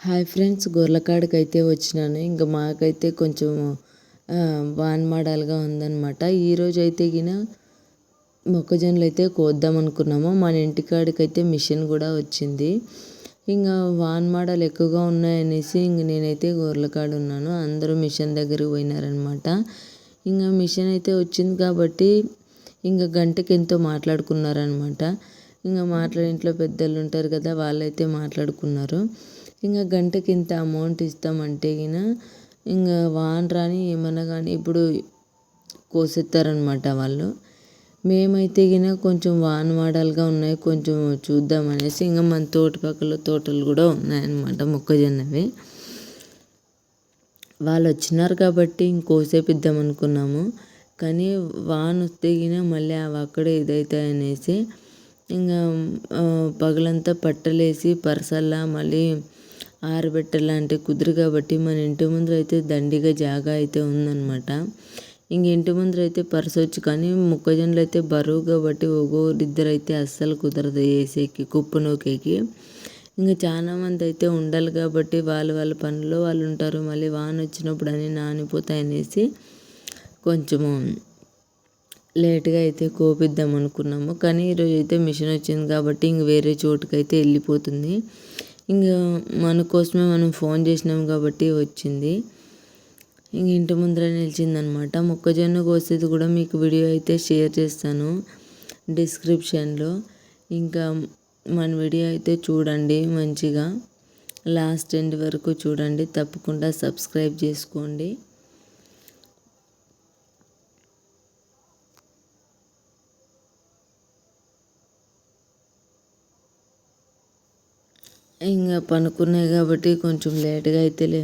Hi friends గొర్రెకాడికి అయితే వచ్చినాను. ఇంకా మాకైతే కొంచెం వాన్ మోడల్గా ఉందన్నమాట. ఈరోజు అయితే గిన మొక్కజొన్నలు అయితే కోద్దాం అనుకున్నాము మన ఇంటికాడికి అయితే మిషన్ కూడా వచ్చింది. ఇంకా వాన్ మోడల్ ఎక్కువగా ఉన్నాయనేసి ఇంక నేనైతే గొర్రెకాడు ఉన్నాను అందరూ మిషన్ దగ్గరికి పోయినారనమాట ఇంకా మిషన్ అయితే వచ్చింది కాబట్టి ఇంకా గంటకి ఎంతో మాట్లాడుకున్నారనమాట ఇంకా మాట్లాడే ఇంట్లో పెద్దలు ఉంటారు కదా వాళ్ళైతే మాట్లాడుకున్నారు. ఇంకా గంటకి ఇంత అమౌంట్ ఇస్తామంటే గిన ఇంకా వాన్ రాని ఏమన్నా కానీ ఇప్పుడు కోసేస్తారనమాట వాళ్ళు. మేమైతే గిన కొంచెం వాన్ మోడల్గా ఉన్నాయి కొంచెం చూద్దాం అనేసి ఇంకా మన తోట పక్కల తోటలు కూడా ఉన్నాయన్నమాట మొక్కజొన్నవి. వాళ్ళు వచ్చినారు కాబట్టి ఇంకోసేపిద్దాం అనుకున్నాము కానీ వాన్ వస్తే గిన మళ్ళీ అవి అక్కడే ఇదవుతాయి అనేసి ఇంకా పగలంతా పట్టలేసి పరసల్లా మళ్ళీ ఆరబెట్టాలంటే కుదురు కాబట్టి మన ఇంటి ముందర అయితే దండిగా జాగా అయితే ఉందన్నమాట. ఇంక ఇంటి ముందర అయితే పరసొచ్చు కానీ మొక్కజొన్నలు అయితే బరువు కాబట్టి ఒక్కొక్కరిద్దరు అయితే అస్సలు కుదరదు వేసేకి కుప్పు నూకేకి. ఇంకా చాలా మంది అయితే ఉండాలి కాబట్టి వాళ్ళు వాళ్ళ పనులు వాళ్ళు ఉంటారు మళ్ళీ వాన వచ్చినప్పుడు అని నానిపోతాయి అనేసి కొంచెము లేట్గా అయితే కోపిద్దాం అనుకున్నాము. కానీ ఈరోజు అయితే మిషన్ వచ్చింది కాబట్టి ఇంక వేరే చోటుకైతే వెళ్ళిపోతుంది. ఇంకా మన కోసమే మనం ఫోన్ చేసినాం కాబట్టి వచ్చింది. ఇంక ఇంటి ముందర నిలిచిందనమాట. మొక్కజొన్న కోసేది కూడా మీకు వీడియో అయితే షేర్ చేస్తాను డిస్క్రిప్షన్లో. ఇంకా మన వీడియో అయితే చూడండి మంచిగా. లాస్ట్ ఎండ్ వరకు చూడండి. తప్పకుండా సబ్స్క్రైబ్ చేసుకోండి. ఇంకా పనుకున్నాయి కాబట్టి కొంచెం లేట్గా అయితే లే